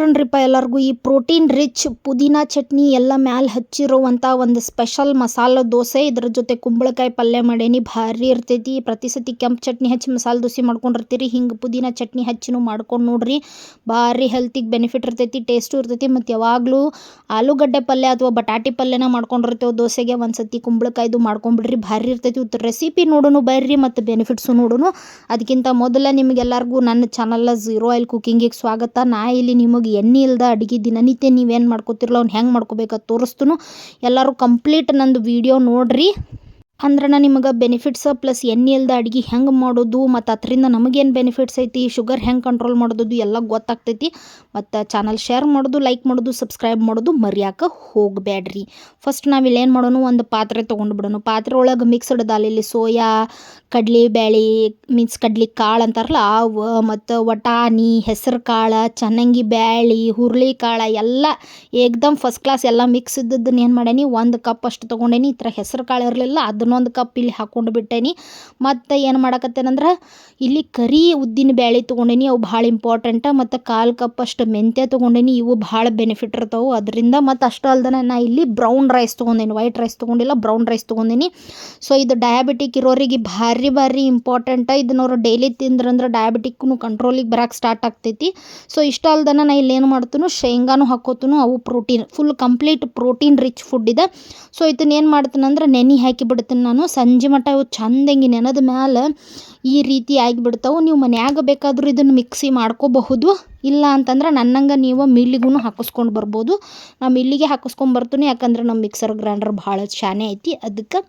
ನೋಡ್ರಿಪ್ಪ ಎಲ್ಲರಿಗೂ, ಈ protein rich ಪುದೀನಾ ಚಟ್ನಿ ಎಲ್ಲ ಮ್ಯಾಲ ಹಚ್ಚಿರುವಂಥ ಒಂದು ಸ್ಪೆಷಲ್ ಮಸಾಲ ದೋಸೆ. ಇದ್ರ ಜೊತೆ ಕುಂಬಳಕಾಯಿ ಪಲ್ಯ ಮಾಡೇನಿ, ಭಾರಿ ಇರ್ತೈತಿ. ಪ್ರತಿ ಸತಿ ಕೆಂಪು ಚಟ್ನಿ ಹಚ್ಚಿ ಮಸಾಲ ದೋಸೆ ಮಾಡ್ಕೊಂಡಿರ್ತೀರಿ. ಹಿಂಗೆ ಪುದೀನ ಚಟ್ನಿ ಹಚ್ಚಿನೂ ಮಾಡ್ಕೊಂಡು ನೋಡ್ರಿ, ಭಾರಿ ಹೆಲ್ತಿಗೆ ಬೆನಿಫಿಟ್ ಇರ್ತೈತಿ ಟೇಸ್ಟು ಇರ್ತೈತಿ. ಮತ್ತು ಯಾವಾಗಲೂ ಆಲೂಗಡ್ಡೆ ಪಲ್ಯ ಅಥವಾ ಬಟಾಟಿ ಪಲ್ಯನ ಮಾಡ್ಕೊಂಡಿರ್ತೇವೆ ದೋಸೆಗೆ. ಒಂದು ಸತಿ ಕುಂಬಳಕಾಯ್ದು ಮಾಡ್ಕೊಂಬಿಡ್ರಿ, ಭಾರಿ ಇರ್ತೈತಿ. ಇವತ್ತು ರೆಸಿಪಿ ನೋಡೋನು ಬರ್ರಿ, ಮತ್ತು ಬೆನಿಫಿಟ್ಸು ನೋಡೋನು. ಅದಕ್ಕಿಂತ ಮೊದಲ ನಿಮಗೆಲ್ಲರಿಗೂ ನನ್ನ ಚಾನಲ್ ಝೀರೋ ಆಯಿಲ್ ಕುಕ್ಕಿಂಗಿಗೆ ಸ್ವಾಗತ. ನಾ ಇಲ್ಲಿ ನಿಮಗೆ ಎಣ್ಣೆ ಇಲ್ದ ಅಡುಗೆ ದಿನನಿತ್ಯ ನೀವೇನು ಮಾಡ್ಕೋತಿರಲ್ಲ ಅವ್ನು ಹೆಂಗೆ ಮಾಡ್ಕೋಬೇಕಂತ ತೋರಿಸ್ತನು ಎಲ್ಲರೂ ಕಂಪ್ಲೀಟ್ ನಂದು ವೀಡಿಯೋ ನೋಡ್ರಿ. ಅಂದ್ರೆ ನಾ ನಿಮಗೆ ಬೆನಿಫಿಟ್ಸ್ ಪ್ಲಸ್ ಎಣ್ಣೆ ಇಲ್ದ ಅಡುಗೆ ಹೆಂಗೆ ಮಾಡೋದು ಮತ್ತು ಅದರಿಂದ ನಮಗೇನು ಬೆನಿಫಿಟ್ಸ್ ಐತಿ ಶುಗರ್ ಹೆಂಗೆ ಕಂಟ್ರೋಲ್ ಮಾಡೋದು ಎಲ್ಲ ಗೊತ್ತಾಗ್ತೈತಿ. ಮತ್ತು ಚಾನಲ್ ಶೇರ್ ಮಾಡೋದು ಲೈಕ್ ಮಾಡೋದು ಸಬ್ಸ್ಕ್ರೈಬ್ ಮಾಡೋದು ಮರ್ಯಾಕೆ ಹೋಗಬೇಡ್ರಿ ಫಸ್ಟ್ ನಾವು ಏನು ಮಾಡೋಣ ಒಂದು ಪಾತ್ರೆ ತೊಗೊಂಡು ಬಿಡೋಣ ಪಾತ್ರೆ ಒಳಗೆ ಮಿಕ್ಸ್ಡ್ ದಾಲ್ ಇಲ್ಲಿ ಸೋಯಾ ಕಡ್ಲಿ ಬೇಳೆ ಮೀನ್ಸ್ ಕಡ್ಲಿ ಕಾಳು ಅಂತಾರಲ್ಲ ಅವು, ಮತ್ತು ವಟಾಣಿ, ಹೆಸರು ಕಾಳು, ಚನ್ನಂಗಿ ಬ್ಯಾಳಿ, ಹುರುಳಿ ಕಾಳು ಎಲ್ಲ ಏಕ್ದಮ್ ಫಸ್ಟ್ ಕ್ಲಾಸ್ ಎಲ್ಲ ಮಿಕ್ಸ್ ಇದ್ದದ್ದನ್ನ ಏನು ಮಾಡೇನಿ, ಒಂದು ಕಪ್ ಅಷ್ಟು ತೊಗೊಂಡೇನಿ. ಈ ಥರ ಹೆಸರು ಕಾಳು ಇರಲಿಲ್ಲ ಅದನ್ನೊಂದು ಕಪ್ ಇಲ್ಲಿ ಹಾಕ್ಕೊಂಡು ಬಿಟ್ಟೇನಿ. ಮತ್ತು ಏನು ಮಾಡಕತ್ತೇನಂದ್ರೆ, ಇಲ್ಲಿ ಕರಿ ಉದ್ದಿನ ಬ್ಯಾಳಿ ತೊಗೊಂಡೇನಿ, ಅವು ಭಾಳ ಇಂಪಾರ್ಟೆಂಟ ಮತ್ತು ಕಾಲು ಕಪ್ ಅಷ್ಟು ಮೆಂತ್ಯ ತೊಗೊಂಡೇನಿ, ಇವು ಭಾಳ ಬೆನಿಫಿಟ್ ಇರ್ತಾವೆ. ಅದರಿಂದ ಮತ್ತು ಅಷ್ಟು ಅಲ್ದನೆ ನಾ ಇಲ್ಲಿ ಬ್ರೌನ್ ರೈಸ್ ತೊಗೊಂಡೇನಿ ವೈಟ್ ರೈಸ್ ತೊಗೊಂಡಿಲ್ಲ ಬ್ರೌನ್ ರೈಸ್ ತೊಗೊಂಡೇನಿ. ಸೊ ಇದು ಡಯಾಬಿಟಿಕ್ ಇರೋರಿಗೆ ಭಾರಿ ಭಾರಿ ಇಂಪಾರ್ಟೆಂಟ ಇದನ್ನ ಅವ್ರು ಡೈಲಿ ತಿಂದ್ರಂದ್ರೆ ಡಯಾಬಿಟಿಕ್ನು ಕಂಟ್ರೋಲಿಗೆ ಬರಕ್ಕೆ ಸ್ಟಾರ್ಟ್ ಆಗ್ತೈತಿ. ಸೊ ಇಷ್ಟ ಅಲ್ದನ ನಾ ಇಲ್ಲಿ ಏನು ಮಾಡ್ತೀನಿ, ಶೇಂಗಾನು ಹಾಕೋತನು, ಅವು protein full complete protein rich food ಇದೆ. ಸೊ ಇದನ್ನ ಏನು ಮಾಡ್ತೇನೆ ಅಂದ್ರೆ ನೆನೆ ಹಾಕಿ ಬಿಡ್ತೀನಿ. ನಾನು. ಸಂಜೆ ಮಟ್ಟ ಇವು ಹಿಂಗೆ ನೆನೆದ ಮ್ಯಾಲೆ ಈ ರೀತಿ ಆಗಿಬಿಡ್ತಾವೆ. ನೀವು ಮನ್ಯಾಗ ಬೇಕಾದರೂ ಇದನ್ನು ಮಿಕ್ಸಿ ಮಾಡ್ಕೋಬಹುದು. ಇಲ್ಲ ಅಂತಂದ್ರೆ ನನ್ನಂಗೆ ನೀವು ಮಿಲ್ಲಿಗೂ ಹಾಕಿಸ್ಕೊಂಡು ಬರ್ಬೋದು. ನಾ ಮಿಲ್ಲಿಗೆ ಹಾಕಿಸ್ಕೊಂಡು ಬರ್ತೀನಿ. ಯಾಕಂದ್ರೆ ನಮ್ಮ ಮಿಕ್ಸರ್ ಗ್ರೈಂಡರ್ ಭಾಳ ಶಾನೆ ಐತಿ ಅದಕ್ಕೆ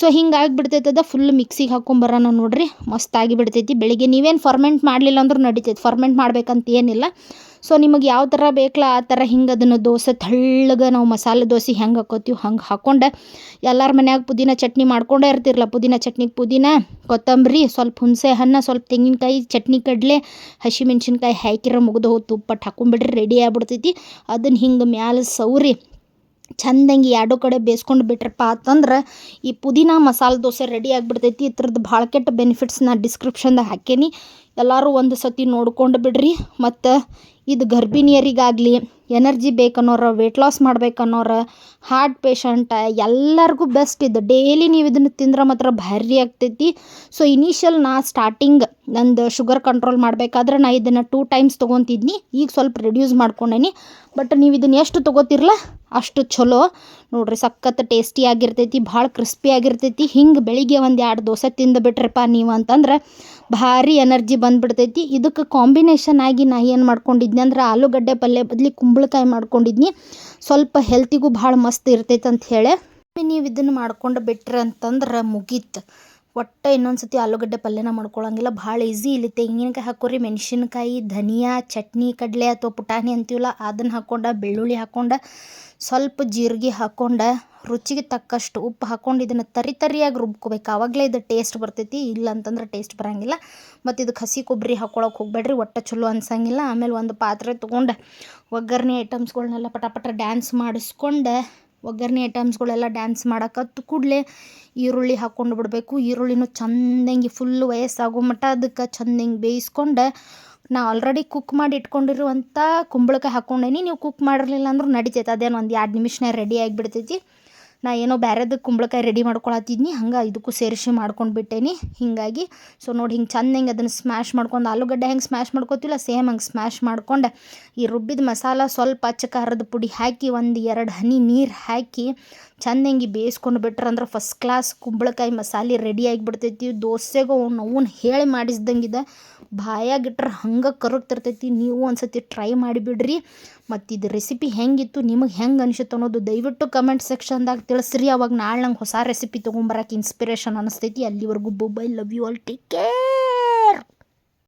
ಸೊ ಹಿಂಗೆ ಆಗಿಬಿಡ್ತೈತದ ಫುಲ್ ಮಿಕ್ಸಿಗೆ ಹಾಕ್ಕೊಂಬರೋಣ ನೋಡ್ರಿ. ಮಸ್ತಾಗಿ ಬಿಡ್ತೈತಿ ಬೆಳಿಗ್ಗೆ ನೀವೇನು ಫರ್ಮೆಂಟ್ ಮಾಡಲಿಲ್ಲ ಅಂದ್ರೂ ನಡಿತೈತಿ. ಫರ್ಮೆಂಟ್ ಮಾಡ್ಬೇಕಂತ ಏನಿಲ್ಲ. ಸೊ ನಿಮಗೆ ಯಾವ ಥರ ಬೇಕಲ್ಲ, ಆ ಥರ ಹಿಂಗೆ ಅದನ್ನು ದೋಸೆ ತೆಳ್ಳಗೆ ನಾವು ಮಸಾಲೆ ದೋಸೆ ಹೆಂಗೆ ಹಾಕೋತೀವಿ, ಹಂಗೆ ಹಾಕ್ಕೊಂಡು ಎಲ್ಲರ ಮನ್ಯಾಗ ಪುದೀನ ಚಟ್ನಿ ಮಾಡ್ಕೊಂಡೇ ಇರ್ತಿರಲ್ಲ ಪುದೀನ ಚಟ್ನಿಗೆ ಪುದೀನ, ಕೊತ್ತಂಬರಿ, ಸ್ವಲ್ಪ ಹುಣಸೆ ಹಣ್ಣು, ಸ್ವಲ್ಪ ತೆಂಗಿನಕಾಯಿ, ಚಟ್ನಿ ಕಡಲೆ ಹಸಿಮೆಣ್ಸಿನ್ಕಾಯಿ ಹಾಕಿರೋ ಮುಗಿದು ಹೋಗಿ ತುಪ್ಪಟ್ಟು ಹಾಕೊಂಡ್ಬಿಟ್ರೆ ರೆಡಿ ಆಗಿಬಿಡ್ತೈತಿ. ಅದನ್ನು ಹಿಂಗೆ ಮ್ಯಾಲೆ ಸೌರಿ ಚಂದಂಗೆ ಎರಡು ಕಡೆ ಬೇಯಿಸ್ಕೊಂಡು ಬಿಟ್ರಪ್ಪ ಅಂತಂದ್ರೆ, ಈ ಪುದೀನ ಮಸಾಲೆ ದೋಸೆ ರೆಡಿ ಆಗಿಬಿಡ್ತೈತಿ. ಇದ್ರದ್ದು ಭಾಳ ಕೆಟ್ಟ ಬೆನಿಫಿಟ್ಸ್ ಡಿಸ್ಕ್ರಿಪ್ಷನ್ದಾಗ ಹಾಕೇನಿ ಎಲ್ಲರೂ ಒಂದು ಸತಿ ನೋಡ್ಕೊಂಡು ಬಿಡ್ರಿ. ಮತ್ತು ಇದು ಗರ್ಭಿಣಿಯರಿಗಾಗಲಿ, ಎನರ್ಜಿ ಬೇಕನ್ನೋರು ವೆಯ್ಟ್ ಲಾಸ್ ಮಾಡ್ಬೇಕನ್ನೋರು ಹಾರ್ಟ್ ಪೇಷಂಟ ಎಲ್ಲರಿಗೂ ಬೆಸ್ಟ್ ಇದು. ಡೈಲಿ ನೀವು ಇದನ್ನು ತಿಂದ್ರೆ ಮಾತ್ರ ಭಾರಿ ಆಗ್ತೈತಿ. ಸೊ ಇನಿಷಿಯಲ್ ನಾ ಸ್ಟಾರ್ಟಿಂಗ್ ನಂದು ಶುಗರ್ ಕಂಟ್ರೋಲ್ ಮಾಡಬೇಕಾದ್ರೆ ನಾ ಇದನ್ನು ಟೂ ಟೈಮ್ಸ್ ತೊಗೊತಿದ್ನಿ. ಈಗ ಸ್ವಲ್ಪ ರೆಡ್ಯೂಸ್ ಮಾಡ್ಕೊಂಡೇನಿ. ಬಟ್ ನೀವು ಇದನ್ನು ಎಷ್ಟು ತೊಗೋತಿರಲ್ಲ ಅಷ್ಟು ಚಲೋ ನೋಡ್ರಿ, ಸಖತ್ ಟೇಸ್ಟಿ ಆಗಿರ್ತೈತಿ, ಭಾಳ ಕ್ರಿಸ್ಪಿ ಆಗಿರ್ತೈತಿ. ಹಿಂಗೆ ಬೆಳಿಗ್ಗೆ ಒಂದು ಎರಡು ದೋಸೆ ತಿಂದು ಬಿಟ್ರಪ್ಪ ನೀವು ಅಂತಂದ್ರೆ ಭಾರಿ ಎನರ್ಜಿ ಬಂದುಬಿಡ್ತೈತಿ. ಇದಕ್ಕೆ ಕಾಂಬಿನೇಷನ್ ಆಗಿ ನಾ ಏನು ಮಾಡ್ಕೊಂಡಿದ್ನಿ ಅಂದ್ರೆ ಆಲೂಗಡ್ಡೆ ಪಲ್ಯ ಬದಲಿ ಕುಂಬಳಕಾಯಿ ಮಾಡ್ಕೊಂಡಿದ್ನಿ. ಸ್ವಲ್ಪ ಹೆಲ್ತಿಗೂ ಭಾಳ ಮಸ್ತ್ ಇರ್ತೈತೆ ಅಂತ ಹೇಳಿ. ನೀವು ಇದನ್ನು ಮಾಡ್ಕೊಂಡು ಬಿಟ್ರಿ ಅಂತಂದ್ರೆ ಮುಗೀತು. ಒಟ್ಟು ಇನ್ನೊಂದು ಸತಿ ಆಲೂಗಡ್ಡೆ ಪಲ್ಯನ ಮಾಡ್ಕೊಳ್ಳೋಂಗಿಲ್ಲ ಭಾಳ ಈಸಿ ಇಲ್ಲಿ ತೆಂಗಿನಕಾಯಿ ಹಾಕೋರಿ. ಮೆಣಸಿನ್ಕಾಯಿ, ಧನಿಯಾ, ಚಟ್ನಿ, ಕಡಲೆ ಅಥವಾ ಪುಟಾಣಿ ಅಂತೀವಲ್ಲ, ಅದನ್ನು ಹಾಕ್ಕೊಂಡು ಬೆಳ್ಳುಳ್ಳಿ ಹಾಕ್ಕೊಂಡು ಸ್ವಲ್ಪ ಜೀರಿಗೆ ಹಾಕ್ಕೊಂಡು ರುಚಿಗೆ ತಕ್ಕಷ್ಟು ಉಪ್ಪು ಹಾಕ್ಕೊಂಡು ಇದನ್ನು ತರಿ ತರಿಯಾಗಿ ರುಬ್ಕೋಬೇಕು. ಆವಾಗಲೇ ಇದು ಟೇಸ್ಟ್ ಬರ್ತೈತಿ. ಇಲ್ಲ ಅಂತಂದ್ರೆ ಟೇಸ್ಟ್ ಬರೋಂಗಿಲ್ಲ. ಮತ್ತು ಇದಕ್ಕೆ ಹಸಿ ಕೊಬ್ಬರಿ ಹಾಕ್ಕೊಳಕ್ಕೆ ಹೋಗಬೇಡ್ರಿ. ಒಟ್ಟು ಚಲೋ ಅನ್ಸಂಗಿಲ್ಲ. ಆಮೇಲೆ ಒಂದು ಪಾತ್ರೆ ತೊಗೊಂಡು ಒಗ್ಗರಣೆ ಐಟಮ್ಸ್ಗಳನ್ನೆಲ್ಲ ಪಟಾಪಟ ಪಟ ಡ್ಯಾನ್ಸ್ ಮಾಡಿಸ್ಕೊಂಡು ಒಗ್ಗರಣೆ ಐಟಮ್ಸ್ಗಳೆಲ್ಲ ಡ್ಯಾನ್ಸ್ ಮಾಡಕತ್ತು ಕೂಡಲೇ ಈರುಳ್ಳಿ ಹಾಕ್ಕೊಂಡು ಬಿಡಬೇಕು. ಈರುಳ್ಳಿನೂ ಚಂದಂಗೆ ಫುಲ್ ವಯಸ್ಸಾಗೋ ಮಟ್ಟ ಅದಕ್ಕೆ ಚಂದಂಗೆ ಬೇಯಿಸ್ಕೊಂಡು ನಾ ಆಲ್ರೆಡಿ ಕುಕ್ ಮಾಡಿ ಇಟ್ಕೊಂಡಿರುವಂಥ ಕುಂಬಳಕಾಯಿ ಹಾಕ್ಕೊಂಡೇನಿ. ನೀವು ಕುಕ್ ಮಾಡಿರಲಿಲ್ಲ ಅಂದ್ರೂ ನಡಿತೈತೆ. ಅದೇನು ಒಂದು ಎರಡು ನಿಮಿಷನೇ ರೆಡಿ ಆಗಿಬಿಡ್ತೈತಿ. ನಾ ಏನೋ ಬ್ಯಾರೆದು ಕುಂಬಳಕಾಯಿ ರೆಡಿ ಮಾಡ್ಕೊಳತ್ತಿದ್ನಿ, ಹಂಗೆ ಇದಕ್ಕೂ ಸೇರಿಸಿ ಮಾಡ್ಕೊಂಡು ಬಿಟ್ಟೇನಿ. ಹೀಗಾಗಿ ಸೊ ನೋಡಿ ಹಿಂಗೆ ಚಂದಂಗೆ ಅದನ್ನು ಸ್ಮ್ಯಾಶ್ ಮಾಡ್ಕೊಂಡು, ಆಲೂಗಡ್ಡೆ ಹೆಂಗೆ ಸ್ಮ್ಯಾಶ್ ಮಾಡ್ಕೋತಿಲ್ಲ ಸೇಮ್ ಹಂಗೆ ಸ್ಮ್ಯಾಶ್ ಮಾಡ್ಕೊಂಡು. ಈ ರುಬ್ಬಿದ ಮಸಾಲ ಸ್ವಲ್ಪ ಅಚ್ಚ ಖಾರದ ಪುಡಿ ಹಾಕಿ, ಒಂದು ಎರಡು ಹನಿ ನೀರು ಹಾಕಿ ಚಂದಂಗೆ ಬೇಯಿಸ್ಕೊಂಡು ಬಿಟ್ರಂದ್ರೆ ಫಸ್ಟ್ ಕ್ಲಾಸ್ ಕುಂಬಳಕಾಯಿ ಮಸಾಲೆ ರೆಡಿ ಆಗಿಬಿಡ್ತೈತಿ. ದೋಸೆಗೂ ಅವ್ನ ಹೇಳಿ ಮಾಡಿಸ್ದಂಗಿದೆ ಬಾಯಾಗಿಟ್ರೆ ಹಂಗೆ ಕರಗ್ತಿರ್ತೈತಿ, ನೀವು ಒಂದು ಸತಿ ಟ್ರೈ ಮಾಡಿಬಿಡ್ರಿ ಮತ್ತು ಇದು ರೆಸಿಪಿ ಹೆಂಗಿತ್ತು, ನಿಮಗೆ ಹೆಂಗೆ ಅನಿಸುತ್ತೆ ಅನ್ನೋದು ದಯವಿಟ್ಟು ಕಮೆಂಟ್ ಸೆಕ್ಷನ್ದಾಗ ತಿಳಿಸ್ರಿ. ಅವಾಗ ನಾಳೆ ನಂಗೆ ಹೊಸ ರೆಸಿಪಿ ತೊಗೊಂಬರಕ್ಕೆ ಇನ್ಸ್ಪಿರೇಷನ್ ಅನಿಸ್ತೈತಿ. ಅಲ್ಲಿವರೆಗೂ bye love you all take care